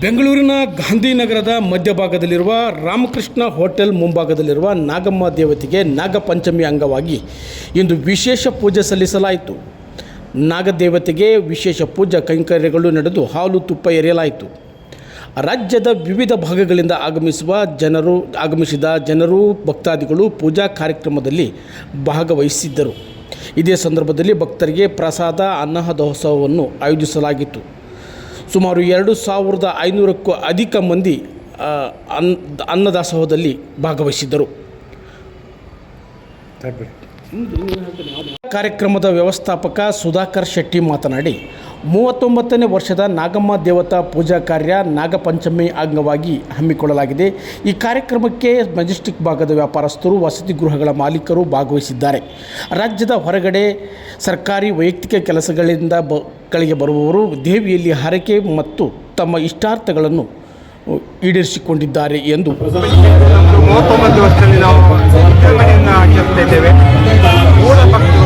ಬೆಂಗಳೂರಿನ ಗಾಂಧಿನಗರದ ಮಧ್ಯಭಾಗದಲ್ಲಿರುವ ರಾಮಕೃಷ್ಣ ಹೋಟೆಲ್ ಮುಂಭಾಗದಲ್ಲಿರುವ ನಾಗಮ್ಮ ದೇವತೆಗೆ ನಾಗಪಂಚಮಿ ಅಂಗವಾಗಿ ಇಂದು ವಿಶೇಷ ಪೂಜೆ ಸಲ್ಲಿಸಲಾಯಿತು. ನಾಗದೇವತೆಗೆ ವಿಶೇಷ ಪೂಜಾ ಕೈಂಕರ್ಯಗಳು ನಡೆದು ಹಾಲು ತುಪ್ಪ ಎರೆಯಲಾಯಿತು. ರಾಜ್ಯದ ವಿವಿಧ ಭಾಗಗಳಿಂದ ಆಗಮಿಸುವ ಜನರು, ಆಗಮಿಸಿದ ಜನರು, ಭಕ್ತಾದಿಗಳು ಪೂಜಾ ಕಾರ್ಯಕ್ರಮದಲ್ಲಿ ಭಾಗವಹಿಸಿದ್ದರು. ಇದೇ ಸಂದರ್ಭದಲ್ಲಿ ಭಕ್ತರಿಗೆ ಪ್ರಸಾದ ಅನ್ನಹದೋತ್ಸವವನ್ನು ಆಯೋಜಿಸಲಾಗಿತ್ತು. ಸುಮಾರು ಎರಡು ಸಾವಿರದ ಐನೂರಕ್ಕೂ ಅಧಿಕ ಮಂದಿ ಅನ್, ಅನ್ನದಾಸೋಹದಲ್ಲಿ ಭಾಗವಹಿಸಿದ್ದರು. ಕಾರ್ಯಕ್ರಮದ ವ್ಯವಸ್ಥಾಪಕ ಸುಧಾಕರ್ ಶೆಟ್ಟಿ ಮಾತನಾಡಿ, ಮೂವತ್ತೊಂಬತ್ತನೇ ವರ್ಷದ ನಾಗಮ್ಮ ದೇವತಾ ಪೂಜಾ ಕಾರ್ಯ ನಾಗಪಂಚಮಿ ಅಂಗವಾಗಿ ಹಮ್ಮಿಕೊಳ್ಳಲಾಗಿದೆ. ಈ ಕಾರ್ಯಕ್ರಮಕ್ಕೆ ಮೆಜೆಸ್ಟಿಕ್ ಭಾಗದ ವ್ಯಾಪಾರಸ್ಥರು, ವಸತಿ ಗೃಹಗಳ ಮಾಲೀಕರು ಭಾಗವಹಿಸಿದ್ದಾರೆ. ರಾಜ್ಯದ ಹೊರಗಡೆ ಸರ್ಕಾರಿ ವೈಯಕ್ತಿಕ ಕೆಲಸಗಳಿಂದ ಬ ಗಳಿಗೆ ಬರುವವರು ದೇವಿಯಲ್ಲಿ ಹರಕೆ ಮತ್ತು ತಮ್ಮ ಇಷ್ಟಾರ್ಥಗಳನ್ನು ಈಡೇರಿಸಿಕೊಂಡಿದ್ದಾರೆ ಎಂದು ಮೂವತ್ತೊಂಬತ್ತು ವರ್ಷದಲ್ಲಿ ನಾವು ಆಚರಿಸ್ತಾ ಇದ್ದೇವೆ. ಮೂಲ ಭಕ್ತರು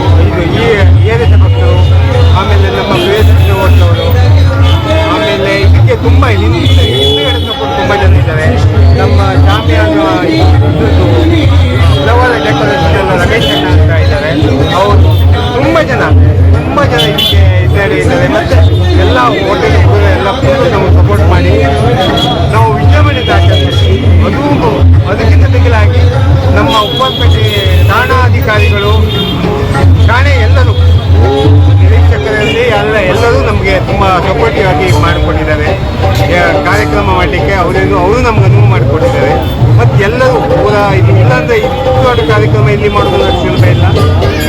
ಕಾರ್ಯಕ್ರಮ ಮಾಡಲಿಕ್ಕೆ ಅವರೇನು ಅವರು ನಮ್ಗೆ ಅನುವು ಮಾಡಿಕೊಟ್ಟಿದ್ದಾರೆ. ಮತ್ತು ಎಲ್ಲರೂ ಪೂರ ಇದು ಇಲ್ಲಾಂದರೆ ಇಷ್ಟು ದೊಡ್ಡ ಕಾರ್ಯಕ್ರಮ ಇಲ್ಲಿ ಮಾಡೋದು ಅಷ್ಟು ಸುಲಭ ಇಲ್ಲ.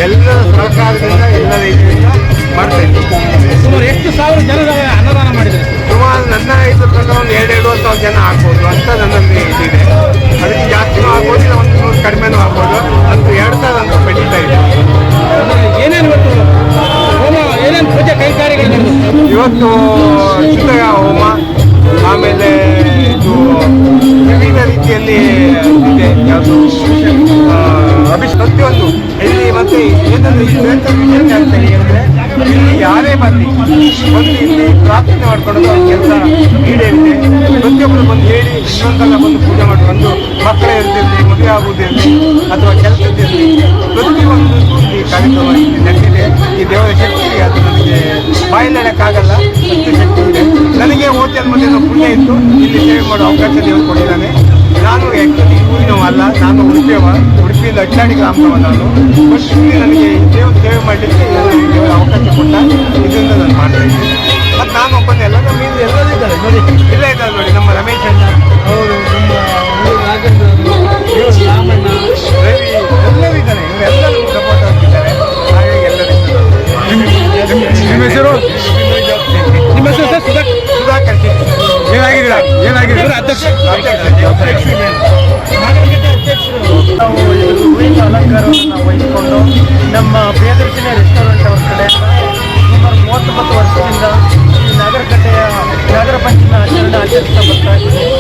ಎಲ್ಲ ಸರ್ಕಾರದಿಂದ ಎಲ್ಲ ರೀತಿಯಿಂದ ಮಾಡ್ತಾ ಇದ್ದೀವಿ. ಸುಮಾರು ಎಷ್ಟು ಸಾವಿರ ಜನ ಅನ್ನದಾನ ಮಾಡಿದ್ದಾರೆ? ಸುಮಾರು ನನ್ನ ಇದ್ರ ಪ್ರಕಾರ ಒಂದು ಎರಡು ಎರಡು ಸಾವಿರ ಜನ ಆಗ್ಬೋದು ಅಂತ ನನ್ನ ಇದಿದೆ ಅದಕ್ಕೆ ಜಾಸ್ತಿನೂ ಆಗ್ಬೋದು ಇಲ್ಲ ಒಂದು ಕಡಿಮೆನೂ ಆಗ್ಬೋದು. ಅಂತ ಎರಡು ಸಾವಿರ ಶ್ರೇಷ್ಠ ಅಂತ ಹೇಳಿದ್ರೆ ಇಲ್ಲಿ ಯಾರೇ ಬರಲಿ ಬಂದು ಇಲ್ಲಿ ಪ್ರಾರ್ಥನೆ ಮಾಡ್ಕೊಳ್ಳೋದು ಕೆಲಸ. ಈಡೇರಿದೆ ಪ್ರತಿಯೊಬ್ಬರು ಬಂದು ಹೇಳಿ, ಇನ್ನೊಂದಲ್ಲ ಬಂದು ಪೂಜೆ ಮಾಡ್ಕೊಂಡು ಮಕ್ಕಳ ಇರ್ತಿರ್ಲಿ ಮದುವೆ ಆಗುವುದಿರಲಿ ಅಥವಾ ಕೆಲಸದಿರಲಿ ಪ್ರತಿಯೊಂದು ಈ ಕಾರ್ಯಕ್ರಮ ಇಲ್ಲಿ ನಡೆದಿದೆ. ಈ ದೇವರ ಶಕ್ತಿ ಅದು ನನಗೆ ಬಾಯಿಲೆಡಕ್ಕಾಗಲ್ಲ ಶಕ್ತಿ ಇದೆ. ನನಗೆ ಹೋಟೆಲ್ ಮಧ್ಯೆ ಪುಣ್ಯ ಇತ್ತು. ಇಲ್ಲಿ ಸೇವೆ ಮಾಡೋ ಅವಕಾಶ ದೇವರು ಕೊಟ್ಟಿದ್ದಾನೆ. ನಾನು ಆ್ಯಕ್ಚುಲಿ ಊರಿನವಲ್ಲ ನಾನು ಉಡುಪಿಯವ ಉಡುಪಿಯಿಂದ ಅಡ್ಡಾಡಿ ಗ್ರಾಮದವ ನಾನು ಇಲ್ಲಿ ನನಗೆ ದೇವ್ ದೇವ್ರ ಸೇವೆ ಮಾಡಲಿಕ್ಕೆ ದೇವರ ಅವಕಾಶ ಕೊಟ್ಟ ಇದರಿಂದ ನಾನು ಮಾಡ್ತಾ ಇದ್ದೀನಿ. ಮತ್ತು ನಾನು ಒಬ್ಬನೇ ಅಲ್ಲ ನಮ್ಮ ಇಲ್ಲಿ ಎಲ್ಲರೂ ಇದ್ದಾರೆ. ನೋಡಿ ಇಲ್ಲ ಇದ್ದಾರೆ ನೋಡಿ ನಮ್ಮ ರಮೇಶ್ ಅಣ್ಣ. ಅವರು. ನಮ್ಮ ರಾಮಣ್ಣ. ರವಿ ಎಲ್ಲರೂ ಇದ್ದಾರೆ. ಇವರೆಲ್ಲರೂ ಸಪೋರ್ಟ್ ಆಗ್ತಿದ್ದಾರೆ ಹಾಗಾಗಿ ಎಲ್ಲರೂ ನಿಮ್ಮ ಹೆಸರು? ನಿಮ್ಮ ಹೆಸರು ಸರ್? ಸುಧಾಕ್ ಸುಧಾಕರ್ ಶೆಟ್ಟಿ. ಏನಾಗಿದ್ದೀರಾ? ಏನಾಗಿದ್ದೀರಾ? ಅಧ್ಯಕ್ಷ. ನಾವು ಹೂವಿನ ಅಲಂಕಾರವನ್ನು ವಹಿಸಿಕೊಂಡು ನಮ್ಮ ಪ್ರಿಯದರ್ಶಿನಿ ರೆಸ್ಟೋರೆಂಟ್ ಅವರ ಕಡೆ ಸುಮಾರು ಮೂವತ್ತೊಂಬತ್ತು ವರ್ಷದಿಂದ ಈ ನಾಗರಕಟ್ಟೆಯ ನಾಗರ ಪಂಚಮಿ ಆಚರಣೆ ಆಚರಿಸ್ತಾ ಬರ್ತಾ ಇದ್ದೀವಿ.